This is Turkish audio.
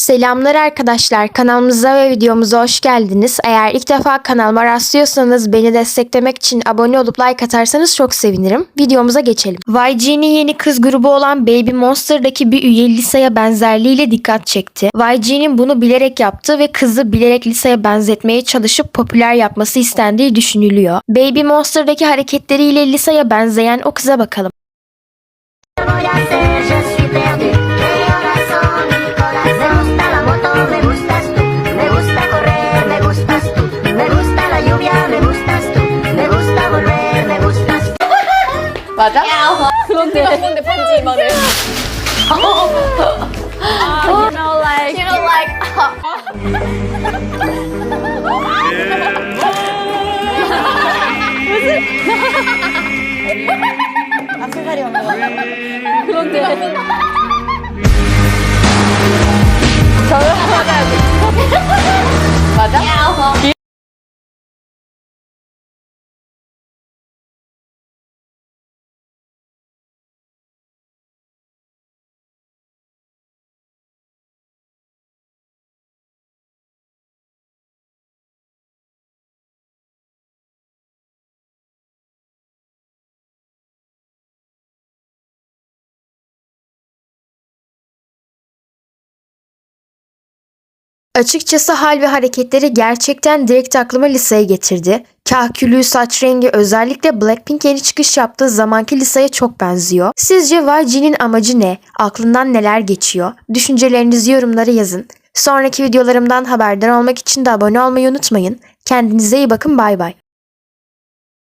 Selamlar arkadaşlar kanalımıza ve videomuza hoş geldiniz. Eğer ilk defa kanalıma rastlıyorsanız beni desteklemek için abone olup like atarsanız çok sevinirim. Videomuza geçelim. YG'nin yeni kız grubu olan Baby Monster'daki bir üye Lisa'ya benzerliğiyle dikkat çekti. YG'nin bunu bilerek yaptığı ve kızı bilerek Lisa'ya benzetmeye çalışıp popüler yapması istendiği düşünülüyor. Baby Monster'daki hareketleriyle Lisa'ya benzeyen o kıza bakalım. 맞아? 그런데. 그런데 반지 이만해. you know like. You know like 그런데. 결혼하자 맞아? Açıkçası hal ve hareketleri gerçekten direkt aklıma Lisa'ya getirdi. Kahkülü saç rengi özellikle Blackpink yeni çıkış yaptığı zamanki Lisa'ya çok benziyor. Sizce YG'nin amacı ne? Aklından neler geçiyor? Düşüncelerinizi yorumlara yazın. Sonraki videolarımdan haberdar olmak için de abone olmayı unutmayın. Kendinize iyi bakın bay bay.